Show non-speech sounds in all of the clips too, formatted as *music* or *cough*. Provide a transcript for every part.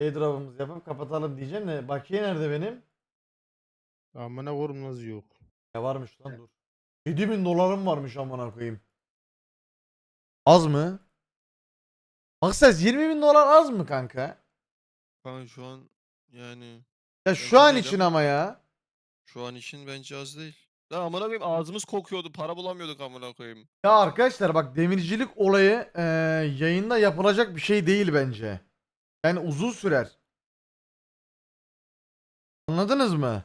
airdrop'ımızı yapıp kapatalım diyeceğim de bakiye nerede benim? Amına korum nasıl yok. Ne varmış lan dur. 7000 dolarım varmış amına koyayım. Az mı? Maksat 20 bin dolar az mı kanka? Kanka şu an yani Ya şu an değil için ama- ama ya. şu an için bence az değil. Ya amına koyayım ağzımız kokuyordu. Para bulamıyorduk amına koyayım. Ya arkadaşlar bak demircilik olayı eee, yayında yapılacak bir şey değil bence. Yani uzun sürer. Anladınız mı?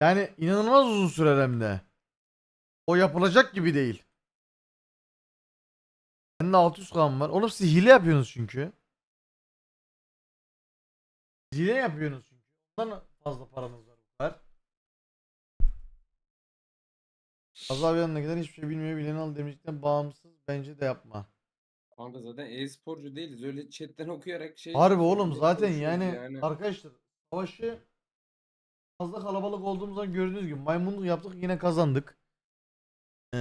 Yani inanılmaz uzun sürer hem de. O yapılacak gibi değil. Bende 600 kan var. Oğlum siz hile yapıyorsunuz çünkü. Hile yapıyorsunuz çünkü. Ondan fazla paranız var. bu kadar. Gider hiçbir şey bilmiyor bilen al demişten bağımsız bence de yapma. Kanka zaten e-sporcu değiliz. Öyle chatten *laughs* okuyarak şey Harbi oğlum zaten konuşuyoruz yani, arkadaşlar savaşı fazla kalabalık olduğumuzdan gördüğünüz gibi maymunluk yaptık yine kazandık. Ee,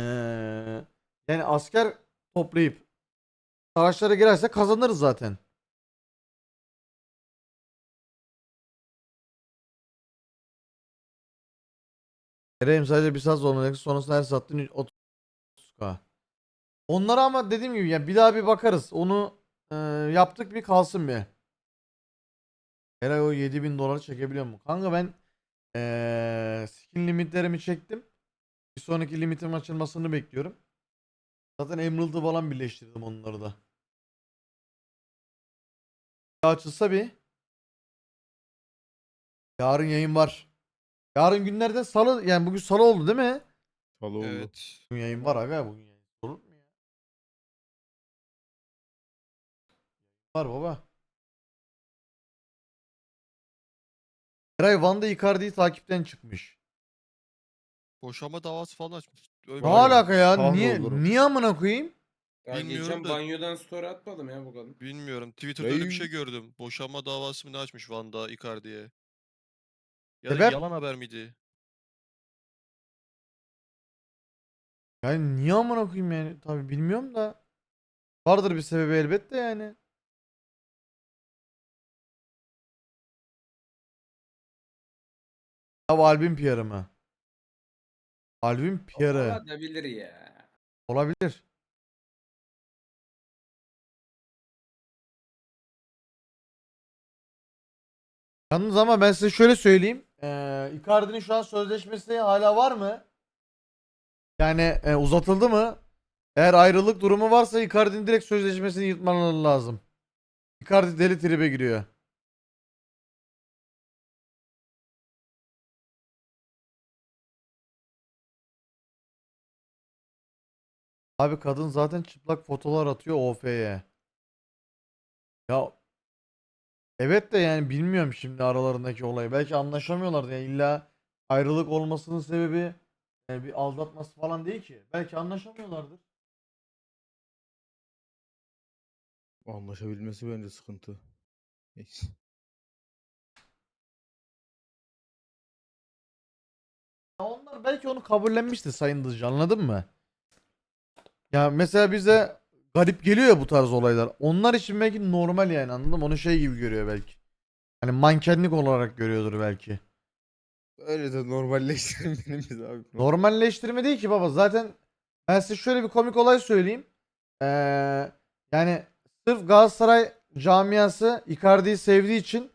yani asker toplayıp savaşlara girerse kazanırız zaten. Eray'ım sadece bir saat zorlanacak sonrasında her sattığın 30k. Onlara ama dediğim gibi ya bir daha bir bakarız. Onu e, yaptık bir kalsın bir. Eray o 7000 doları çekebiliyor mu? Kanka ben e, skin limitlerimi çektim. Bir sonraki limitin açılmasını bekliyorum. Zaten Emerald'ı falan birleştirdim onları da. Ya açılsa bir. Yarın yayın var. Yarın günlerden salı yani bugün salı oldu değil mi? Salı oldu. Evet. Bugün yayın var aga bugün yayın. Var baba. Eray Van'da Icardi'yi takipten çıkmış. Boşanma davası falan açmış. Öyle Ne alaka ya? sağ Niye olurum. niye amına koyayım? Ya Bilmiyorum geçen da- banyodan story atmadım ya bu kadın. Bilmiyorum. Twitter'da öyle bir şey Ey. gördüm. Boşanma davası mı ne açmış Van'da Icardi'ye. Ya da Sebep? yalan haber miydi? Yani niye amına koyayım yani? Tabii bilmiyorum da. Vardır bir sebebi elbette yani. Ya bu albüm PR'ı mı? Albüm PR'ı. Olabilir ya. Olabilir. Yalnız ama ben size şöyle söyleyeyim. Ee, Icardi'nin şu an sözleşmesi hala var mı? Yani e, uzatıldı mı? Eğer ayrılık durumu varsa Icardi'nin direkt sözleşmesini yırtmaları lazım. Icardi deli tribe giriyor. Abi kadın zaten çıplak fotolar atıyor OF'ye. Ya evet de yani bilmiyorum şimdi aralarındaki olayı. Belki anlaşamıyorlardı yani illa ayrılık olmasının sebebi yani bir aldatması falan değil ki. Belki anlaşamıyorlardır. Anlaşabilmesi bence sıkıntı. Neyse. Ya onlar belki onu kabullenmişti Sayın Dızcı anladın mı? Ya mesela bize garip geliyor ya bu tarz olaylar. Onlar için belki normal yani anladın mı? Onu şey gibi görüyor belki. Hani mankenlik olarak görüyordur belki. Öyle de *laughs* biz abi. Normalleştirme değil ki baba. Zaten ben size şöyle bir komik olay söyleyeyim. Ee, yani sırf Galatasaray camiası Icardi'yi sevdiği için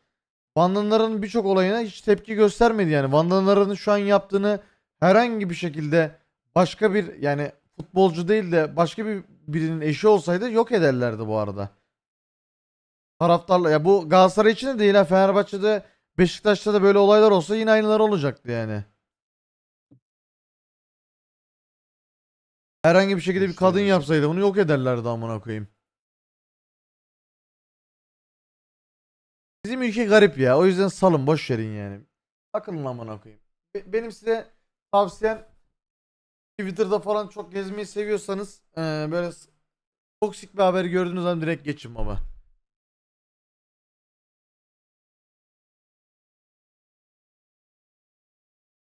Vandanların birçok olayına hiç tepki göstermedi yani. Vandanların şu an yaptığını herhangi bir şekilde başka bir yani futbolcu değil de başka bir birinin eşi olsaydı yok ederlerdi bu arada. Taraftarla ya bu Galatasaray için de değil ha Fenerbahçe'de Beşiktaş'ta da böyle olaylar olsa yine aynıları olacaktı yani. Herhangi bir şekilde bir kadın yapsaydı bunu yok ederlerdi amına koyayım. Bizim ülke garip ya. O yüzden salın boş verin yani. Bakın amına koyayım. Be- benim size tavsiyem Twitter'da falan çok gezmeyi seviyorsanız eee, böyle toksik bir haber gördüğünüz zaman direkt geçin baba.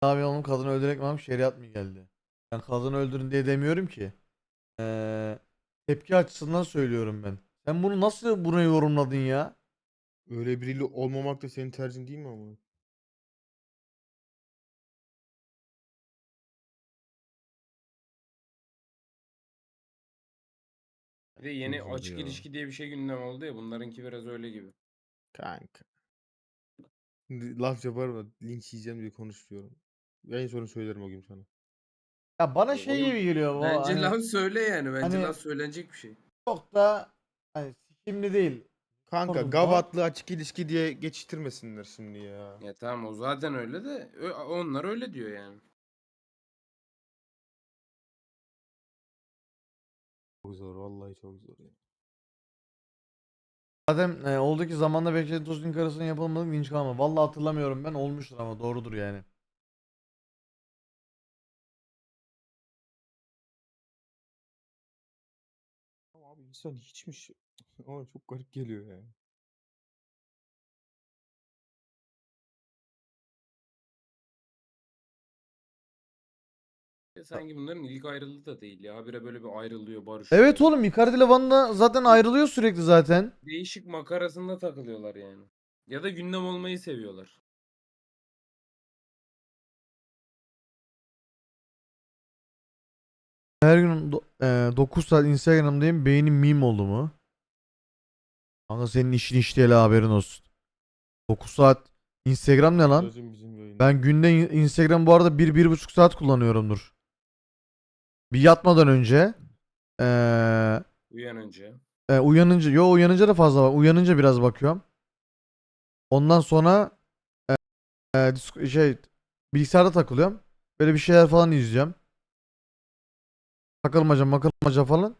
Abi oğlum kadını öldürmek mi şeriat mı geldi? Ben kadını öldürün diye demiyorum ki. Eee, tepki açısından söylüyorum ben. Sen bunu nasıl buna yorumladın ya? Öyle biriyle olmamak da senin tercihin değil mi ama? De yeni Çok açık ya. ilişki diye bir şey gündem oldu ya. Bunlarınki biraz öyle gibi. Kanka. Laf yaparım da linç yiyeceğim diye konuşuyorum. En son söylerim o gün sana. Ya bana şey oğlum, gibi geliyor bu. Bence hani laf söyle yani. Bence hani- laf söylenecek bir şey. çok da hani sikimli değil. Kanka Pardon, gavatlı açık ilişki diye geçiştirmesinler şimdi ya. Ya tamam o zaten öyle de ö- onlar öyle diyor yani. Zor vallahi çok zor ya. Zaten e, oldu ki zamanda Behçet Tuz'un karısının yapılmadık linç kalma. Vallahi hatırlamıyorum ben olmuştur ama doğrudur yani. Abi insan hiçmiş. *laughs* Ama çok garip geliyor ya. Ya sanki bunların ilk ayrılığı da değil ya. Habire böyle bir ayrılıyor, barışıyor. Evet oğlum Icardi ile Van'da zaten ayrılıyor sürekli zaten. Değişik makarasında takılıyorlar yani. Ya da gündem olmayı seviyorlar. Her gün do- e, 9 saat Instagram'dayım. Beynim meme oldu mu? Kanka senin işin iş değil ha, haberin olsun. 9 saat Instagram ne lan? Sözüm bizim yayında. Ben günde in- Instagram bu arada 1-1,5 saat kullanıyorumdur. Bir yatmadan önce eee Uyanınca. e, uyanınca yo uyanınca da fazla var. Uyanınca biraz bakıyorum. Ondan sonra e, e, disk- şey bilgisayarda takılıyorum. Böyle bir şeyler falan izliyorum. Takılmaca makılmaca falan.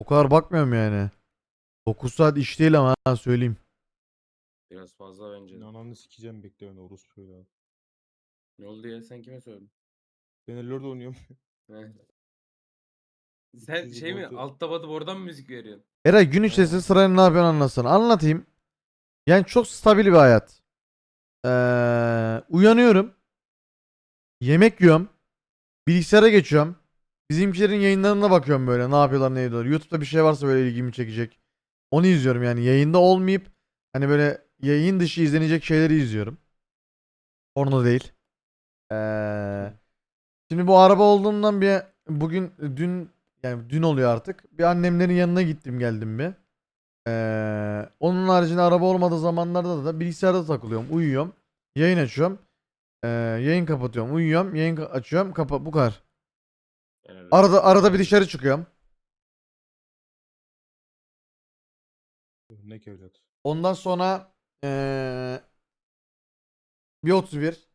O kadar bakmıyorum yani. 9 saat iş değil ama ha, söyleyeyim. Biraz fazla bence. de. Ananı sikeceğim bekle ben orospu ya. Ne oldu ya sen kime söyledin? Ben Elor'da oynuyorum. He. Sen şey mi altta batıp oradan mı müzik veriyorsun? Eray gün içerisinde sırayla ne yapıyorsun anlatsana. Anlatayım. Yani çok stabil bir hayat. Ee, uyanıyorum. Yemek yiyorum. Bilgisayara geçiyorum. Bizimkilerin yayınlarına bakıyorum böyle. Ne yapıyorlar ne ediyorlar. YouTube'da bir şey varsa böyle ilgimi çekecek. Onu izliyorum yani. Yayında olmayıp hani böyle yayın dışı izlenecek şeyleri izliyorum. Porno değil. Ee, şimdi bu araba olduğundan bir bugün dün yani dün oluyor artık. Bir annemlerin yanına gittim geldim bir. Ee, onun haricinde araba olmadığı zamanlarda da bilgisayarda takılıyorum. Uyuyorum. Yayın açıyorum. Ee, yayın kapatıyorum. Uyuyorum. Yayın ka- açıyorum. Kapa bu kadar. Arada arada bir dışarı çıkıyorum. Ne evlat. Ondan sonra ee, bir 31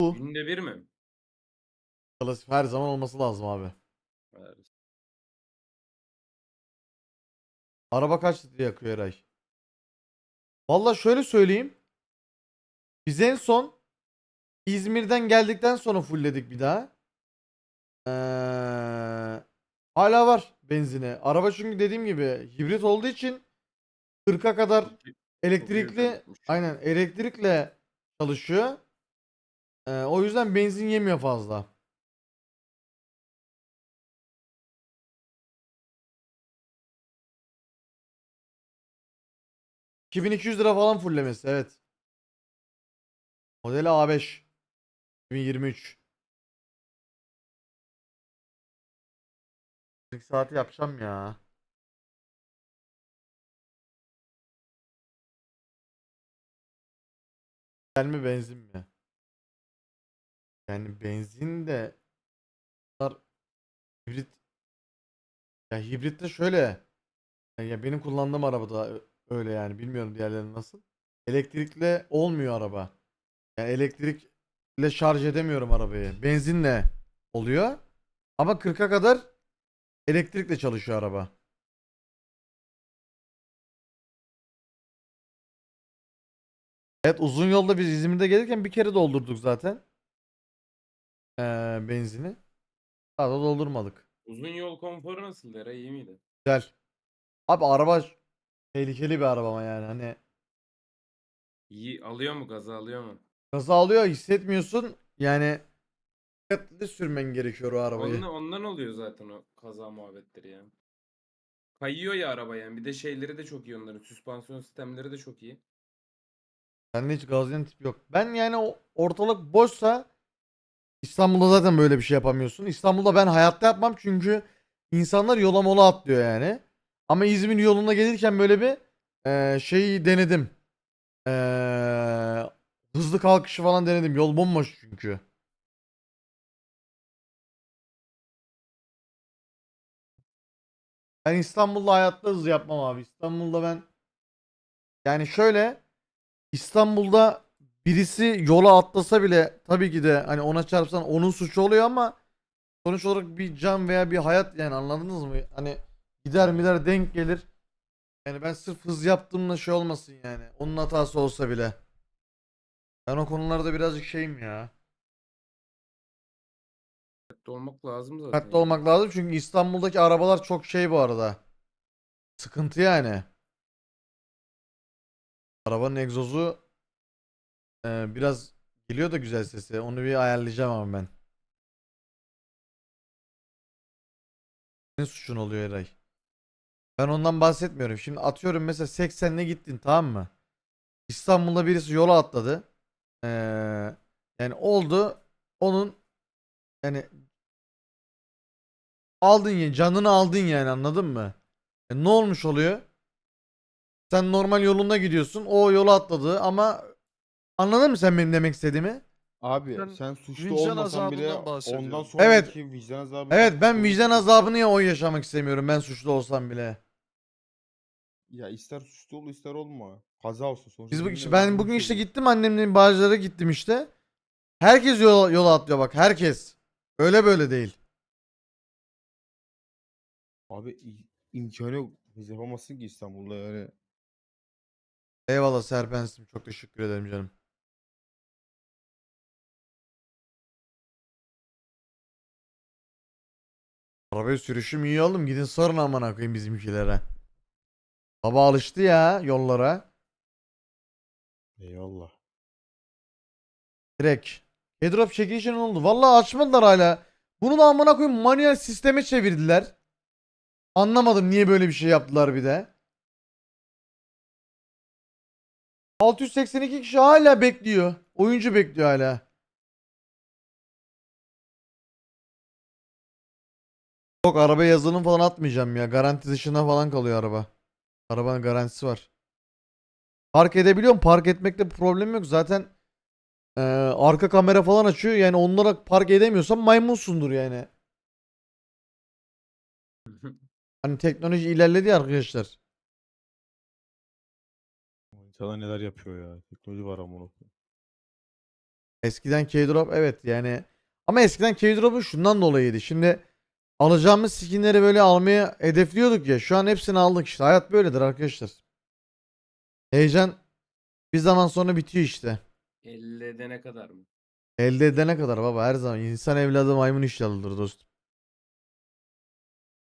Günde bir mi? Klasik her zaman olması lazım abi. Evet. Araba kaç litre yakıyor Eray? Valla şöyle söyleyeyim. Biz en son İzmir'den geldikten sonra fullledik bir daha. Ee, hala var benzine. Araba çünkü dediğim gibi hibrit olduğu için 40'a kadar elektrikli aynen elektrikle çalışıyor. Ee, o yüzden benzin yemiyor fazla. ...2200 lira falan fullemesi evet. Modeli A5. 2023. 40 saati yapacağım ya. Dizel mi benzin mi? Yani benzin de hibrit ya hibrit de şöyle ya benim kullandığım arabada öyle yani bilmiyorum diğerlerinin nasıl. Elektrikle olmuyor araba. Yani elektrikle şarj edemiyorum arabayı. Benzinle oluyor. Ama 40'a kadar elektrikle çalışıyor araba. Evet uzun yolda biz İzmir'de gelirken bir kere doldurduk zaten. Ee, benzini. Daha da doldurmadık. Uzun yol konforu nasıl Eray iyi miydi? Güzel. Abi araba tehlikeli bir araba ama yani hani İyi alıyor mu gaza alıyor mu? gaza alıyor hissetmiyorsun yani dikkatli sürmen gerekiyor o arabayı. Ondan, ondan oluyor zaten o kaza muhabbetleri ya. Kayıyor ya araba yani. Bir de şeyleri de çok iyi onların. Süspansiyon sistemleri de çok iyi. Bende hiç Gaziantep yok. Ben yani o ortalık boşsa İstanbul'da zaten böyle bir şey yapamıyorsun. İstanbul'da ben hayatta yapmam çünkü insanlar yola mola atlıyor yani. Ama İzmir yoluna gelirken böyle bir eee şeyi denedim. Eee hızlı kalkışı falan denedim. Yol bomboş çünkü. Ben İstanbul'da hayatta hız yapmam abi. İstanbul'da ben yani şöyle İstanbul'da birisi yola atlasa bile tabii ki de hani ona çarpsan onun suçu oluyor ama sonuç olarak bir can veya bir hayat yani anladınız mı? Hani gider mider denk gelir. Yani ben sırf hız yaptığımla şey olmasın yani. Onun hatası olsa bile. Ben o konularda birazcık şeyim ya. Dikkatli olmak lazım zaten. Dikkatli olmak lazım çünkü İstanbul'daki arabalar çok şey bu arada. Sıkıntı yani. Arabanın egzozu e, biraz geliyor da güzel sesi. Onu bir ayarlayacağım ama ben. Ne suçun oluyor Eray? Ben ondan bahsetmiyorum. Şimdi atıyorum mesela 80'le gittin tamam mı? İstanbul'da birisi yola atladı. Ee, yani oldu. Onun yani aldın ya canını aldın yani anladın mı? E, ne olmuş oluyor? Sen normal yolunda gidiyorsun. O yola atladı ama anladın mı sen benim demek istediğimi? Abi Sen sen suçlu vicdan olmasan bile azabından bahsediyorum. ondan sonraki Evet. vicdan azabı Evet ben vicdan azabını ya o yaşamak istemiyorum. Ben suçlu olsam bile. Ya ister suçlu ol ister olma. Kaza olsun sonuçta. Biz bu, işte, ben bugün işte gittim annemlerin bağcılara gittim işte. Herkes yola, yola atlıyor bak herkes. Öyle böyle değil. Abi i- imkanı yok. Biz yapamazsın ki İstanbul'da yani. Eyvallah Serpensim çok teşekkür ederim canım. Arabaya sürüşüm iyi oğlum gidin sorun amına koyayım bizimkilere. Baba alıştı ya yollara. Eyvallah. Direkt. Airdrop çekilişi ne oldu? Vallahi açmadılar hala. Bunu da amına koyayım manuel sisteme çevirdiler. Anlamadım niye böyle bir şey yaptılar bir de. 682 kişi hala bekliyor. Oyuncu bekliyor hala. Yok araba yazılım falan atmayacağım ya. Garanti dışında falan kalıyor araba. Arabanın garantisi var. Park edebiliyorum. Park etmekte bir problem yok. Zaten ee, arka kamera falan açıyor. Yani onlara park edemiyorsan maymunsundur yani. *laughs* Hani teknoloji ilerledi ya arkadaşlar. İnsanlar neler yapıyor ya. Teknoloji var ama onu. Eskiden K-Drop evet yani. Ama eskiden K-Drop'un şundan dolayıydı. Şimdi alacağımız skinleri böyle almaya hedefliyorduk ya. Şu an hepsini aldık işte. Hayat böyledir arkadaşlar. Heyecan bir zaman sonra bitiyor işte. 50 edene kadar mı? Elde edene kadar baba her zaman. insan evladı maymun iştahlıdır dostum.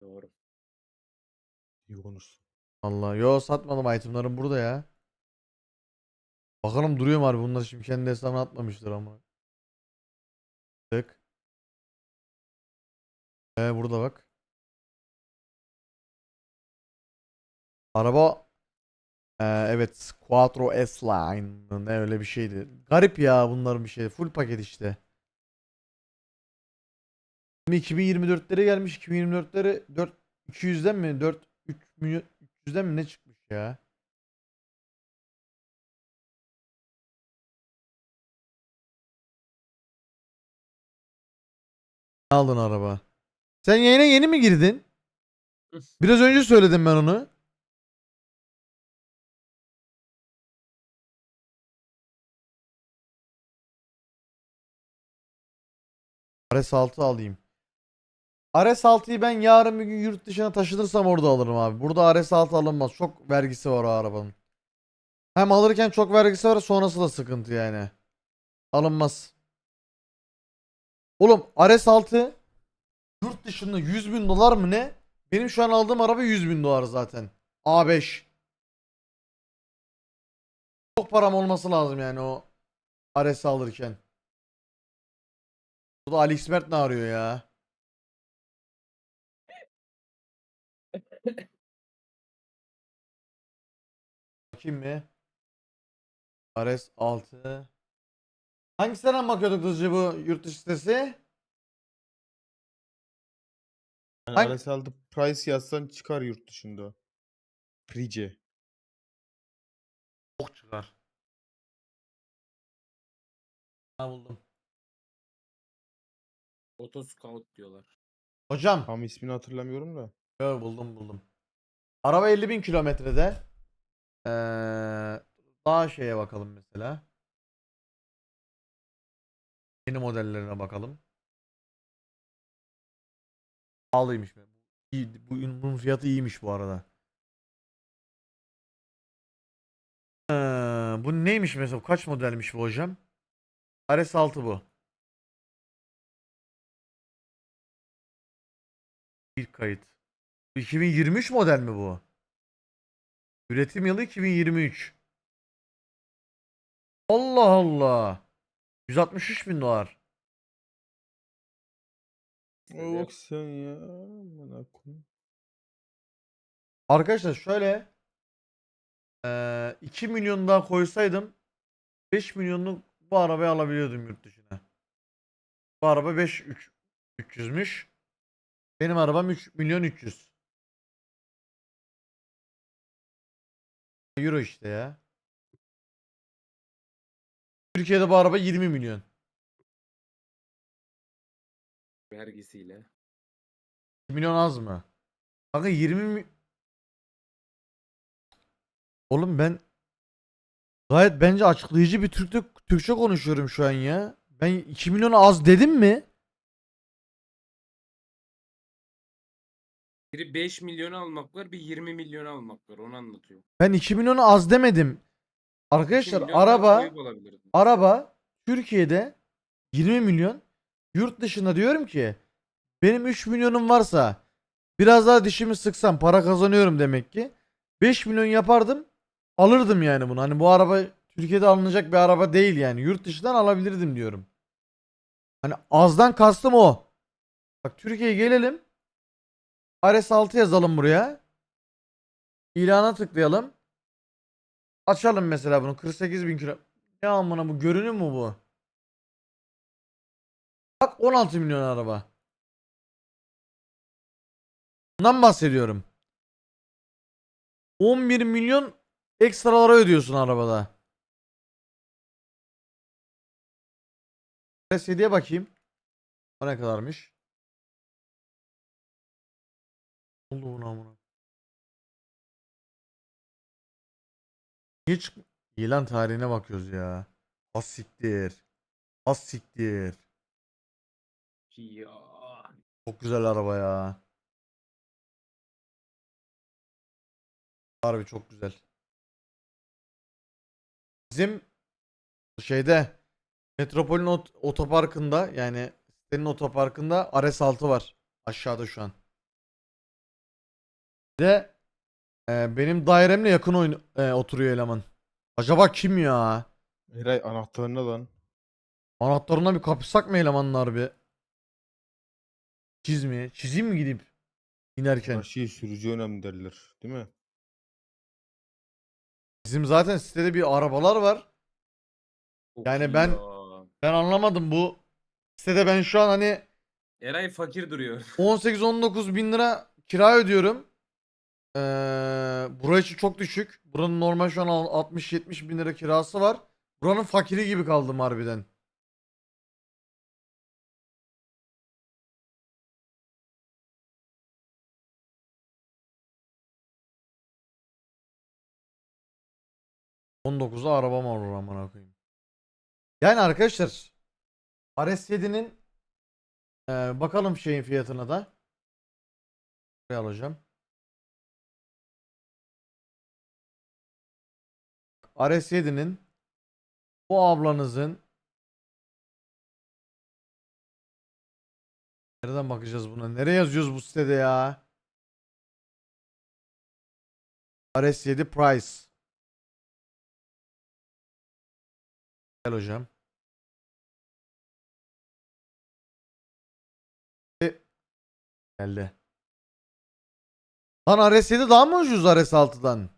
Doğru. İyi. Allah yo satmadım itemlarım burada ya. Bakalım duruyor mu harbi bunlar şimdi kendi hesabına atmamıştır ama. Ee burada bak. Araba ee, evet Quattro S-Line ne öyle bir şeydi. Garip ya bunların bir şey. Full paket işte. Şimdi 2024'lere gelmiş. 2024'lere 4 200'den mi 4 3 milyon 300'den mi ne çıkmış ya? Ne aldın araba? Sen yayına yeni mi girdin? *laughs* Biraz önce söyledim ben onu. RS6 alayım. RS6'yı ben yarın bir gün yurt dışına taşınırsam orada alırım abi. Burada RS6 alınmaz. Çok vergisi var o arabanın. Hem alırken çok vergisi var sonrası da sıkıntı yani. Alınmaz. Oğlum RS6 yurt dışında 100 bin dolar mı ne? Benim şu an aldığım araba 100 bin dolar zaten. A5. Çok param olması lazım yani o RS alırken. Bu da Alex Mert ne arıyor ya? Bakayım bir. RS6. Hangisinden bakıyorduk hızlıca bu yurt dışı sitesi? Yani Hangi- RS6 price yazsan çıkar yurt dışında. Price. Çok çıkar. Ha buldum. Otoscout diyorlar. Hocam. Tam ismini hatırlamıyorum da. Yo, buldum buldum. Araba 50 bin kilometrede. Ee, daha şeye bakalım mesela. Yeni modellerine bakalım. Pahalıymış. İyi, bu, bunun fiyatı iyiymiş bu arada. Ee, bu neymiş mesela? Kaç modelmiş bu hocam? RS6 bu. İlk kayıt. 2023 model mi bu? Üretim yılı 2023. Allah Allah. 163 bin dolar. O bak sen ya. Bana. Arkadaşlar şöyle. eee 2 milyon daha koysaydım 5 milyonluk bu arabayı alabiliyordum yurt dışına. Bu araba 5 3 300'müş. Benim arabam 3 milyon 300. Euro işte ya. Türkiye'de bu araba 20 milyon. Vergisiyle. 2 milyon az mı? Kanka 20 mi... Oğlum ben gayet bence açıklayıcı bir Türkçe, Türkçe konuşuyorum şu an ya. Ben 2 milyon az dedim mi? Biri 5 milyon almak var, bir 20 milyon almak var. Onu anlatıyor. Ben 2 milyonu az demedim. 2 Arkadaşlar milyon araba araba Türkiye'de 20 milyon yurt dışında diyorum ki benim 3 milyonum varsa biraz daha dişimi sıksam para kazanıyorum demek ki 5 milyon yapardım alırdım yani bunu. Hani bu araba Türkiye'de alınacak bir araba değil yani yurt dışından alabilirdim diyorum. Hani azdan kastım o. Bak Türkiye'ye gelelim. RS6 yazalım buraya. İlana tıklayalım. Açalım mesela bunu 48 bin kilo. Ne amına bu görünüm mü bu? Bak 16 milyon araba. Bundan bahsediyorum. 11 milyon ekstralara ödüyorsun arabada. RS7'ye bakayım. O ne kadarmış? Oldu buna amına? Hiç ilan tarihine bakıyoruz ya. Az siktir. Ya. Çok güzel araba ya. Harbi çok güzel. Bizim şeyde Metropol'ün ot- otoparkında yani sitenin otoparkında RS6 var. Aşağıda şu an. Bir De e, benim dairemle yakın oyun e, oturuyor eleman. Acaba kim ya? Eray anahtarına lan. Anahtarına bir kapışsak mı elemanlar bir? Çiz mi? Çizeyim mi gidip inerken? Her şey sürücü önemli derler. Değil mi? Bizim zaten sitede bir arabalar var. Çok Yani iyi ben- ya. Ben anlamadım bu sitede ben şu an hani Eray fakir duruyor. *laughs* 18-19 bin lira kira ödüyorum. Ee, bura için çok düşük. Buranın normal şu an 60-70 bin lira kirası var. Buranın fakiri gibi kaldım harbiden. ...19'a arabam olur amına koyayım. Yani arkadaşlar... RS7'nin... Ee, bakalım şeyin fiyatına da. Buraya alacağım. RS7'nin bu ablanızın Nereden bakacağız buna? Nereye yazıyoruz bu sitede ya? RS7 price. Gel hocam. E- Geldi. Lan RS7 daha mı ucuz RS6'dan?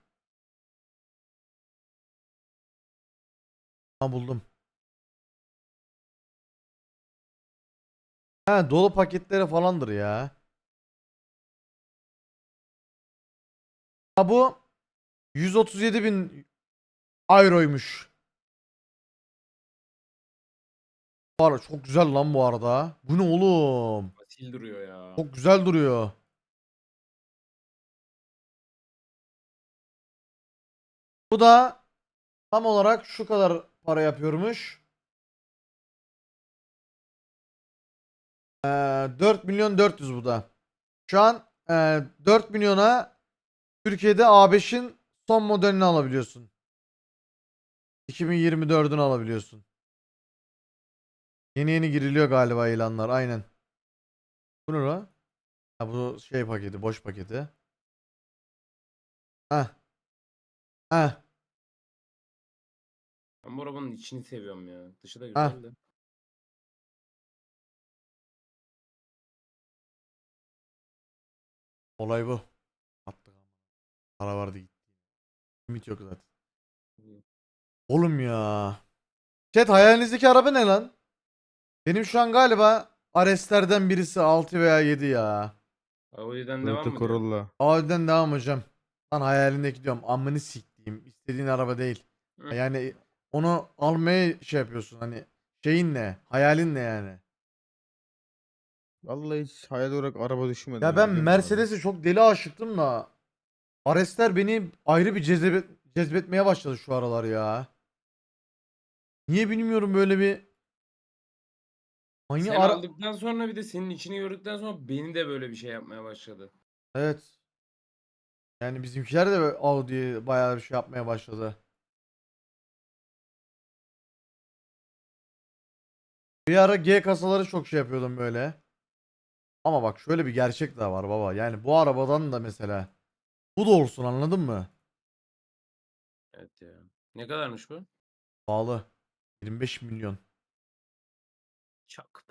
Ha buldum. Ha dolu paketleri falandır ya. Ha bu 137 bin euroymuş. Arada çok güzel lan bu arada. Bu ne oğlum? Asil duruyor ya. Çok güzel duruyor. Bu da tam olarak şu kadar para yapıyormuş. Ee, 4 milyon 400 bu da. Şu an e, 4 milyona Türkiye'de A5'in son modelini alabiliyorsun. 2024'ünü alabiliyorsun. Yeni yeni giriliyor galiba ilanlar aynen. Bu ne lan? Ha bu şey paketi, boş paketi. Heh. Heh. Ben bu arabanın içini seviyorum ya. Dışı da Ha. güzel de. Olay bu. Attık. Para vardı gitti. Limit yok zaten. Oğlum ya. Chat hayalinizdeki araba ne lan? Benim şu an galiba Ares'lerden birisi 6 veya 7 ya. Audi'den devam mı? Corolla. Audi'den devam hocam. Lan hayalindeki diyorum. Amını siktiğim. İstediğin araba değil. Hı. Yani onu almaya şey yapıyorsun hani şeyin ne? Hayalin ne yani? Vallahi hiç hayal olarak araba düşünmedim. Ya ben abi? Mercedes'e çok deli aşıktım da Ares'ler beni ayrı bir cezbet cezbetmeye başladı şu aralar ya. Niye bilmiyorum böyle bir manyak Sen ara- aldıktan sonra bir de senin içini gördükten sonra beni de böyle bir şey yapmaya başladı. Evet. Yani bizimkiler de böyle Audi'ye bayağı bir şey yapmaya başladı. Bir ara G kasaları çok şey yapıyordum böyle. Ama bak şöyle bir gerçek daha var baba. Yani bu arabadan da mesela bu da olsun anladın mı? Evet ya. Ne kadarmış bu? Pahalı. 25 milyon. Çok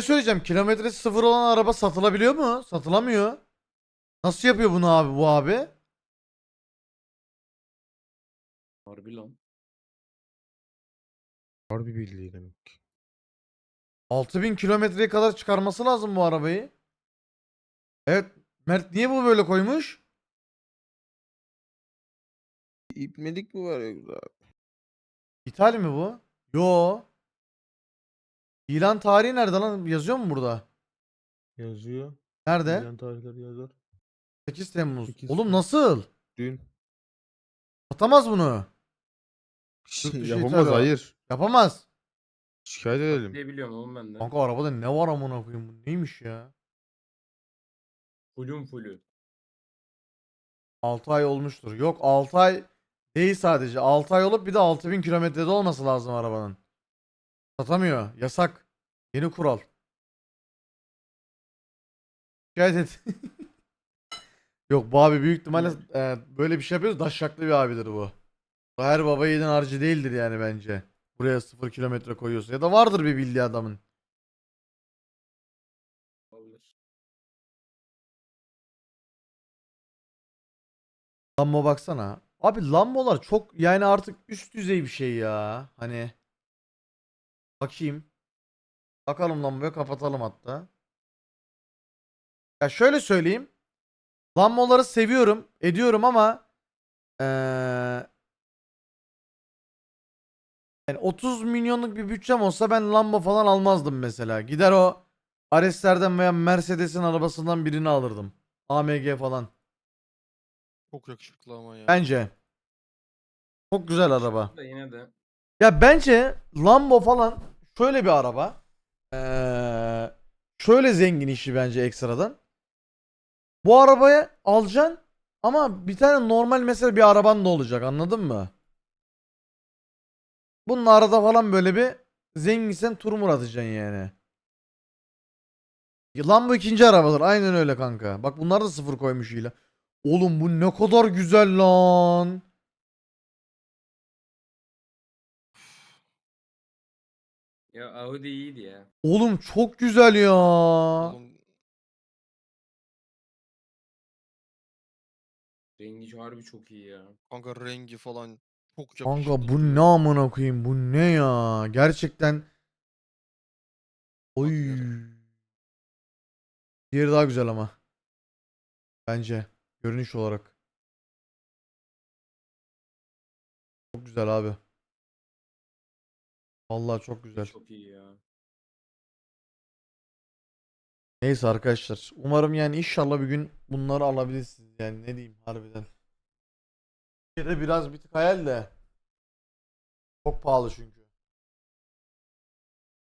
şey söyleyeceğim. Kilometresi sıfır olan araba satılabiliyor mu? Satılamıyor. Nasıl yapıyor bunu abi bu abi? Harbi lan. Harbi bildiği demek. ki. 6000 kilometreye kadar çıkarması lazım bu arabayı. Evet. Mert niye bu böyle koymuş? İpmedik mi var yoksa? İthal mi bu? Yo. İlan tarihi nerede lan? Yazıyor mu burada? Yazıyor. Nerede? İlan tarihleri yazar. 8 Temmuz. 8 Oğlum nasıl? Dün. Atamaz bunu. dışı Yapamaz o. hayır. Yapamaz. Şikayet edelim. Diye biliyorum oğlum ben de. Kanka arabada ne var amına koyayım bu neymiş ya? Fullüm fullü. 6 ay olmuştur. Yok 6 ay değil sadece. 6 ay olup bir de 6000 kilometrede olması lazım arabanın. Satamıyor. Yasak. Yeni kural. Şikayet et. *laughs* Yok bu abi büyük ihtimalle e, böyle bir şey yapıyoruz. Daşşaklı bir abidir bu. Her baba yiğidin harcı değildir yani bence. Buraya 0 kilometre koyuyorsa. Ya da vardır bir bildiği adamın. Lambo baksana. Abi Lambolar çok yani artık üst düzey bir şey ya. Hani bakayım. Bakalım Lambo'ya kapatalım hatta. Ya şöyle söyleyeyim. Lamboları seviyorum, ediyorum ama eee yani 30 milyonluk bir bütçem olsa ben Lambo falan almazdım mesela. Gider o Ares'lerden veya Mercedes'in arabasından birini alırdım. AMG falan. Çok yakışıklı ama ya. Bence. Çok güzel araba. Yine de. Ya bence Lambo falan şöyle bir araba. Ee, şöyle zengin işi bence ekstradan. Bu arabayı alacaksın ama bir tane normal mesela bir araban da olacak anladın mı? Bunun arada falan böyle bir zenginsen tur mur atacaksın yani. Lambo ikinci arabadır. Aynen öyle kanka. Bak bunlar da sıfır koymuş ile. Oğlum bu ne kadar güzel lan. Ya Audi iyiydi ya. Oğlum çok güzel ya. Oğlum, Rengi harbi çok iyi ya. kanka rengi falan Çok Kanka yakışıklı bu duruyor. ne amına koyayım bu ne ya gerçekten Oy. Diğeri daha güzel ama bence görünüş olarak Çok güzel abi Vallahi çok güzel Çok iyi ya. Neyse arkadaşlar umarım yani inşallah bir gün bunları alabilirsiniz yani ne diyeyim harbiden Bir de biraz bir tık hayal de Çok pahalı çünkü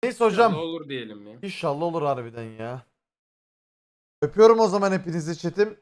Neyse hocam İnşallah olur diyelim ya. İnşallah olur harbiden ya. Öpüyorum o zaman hepinizi chatim.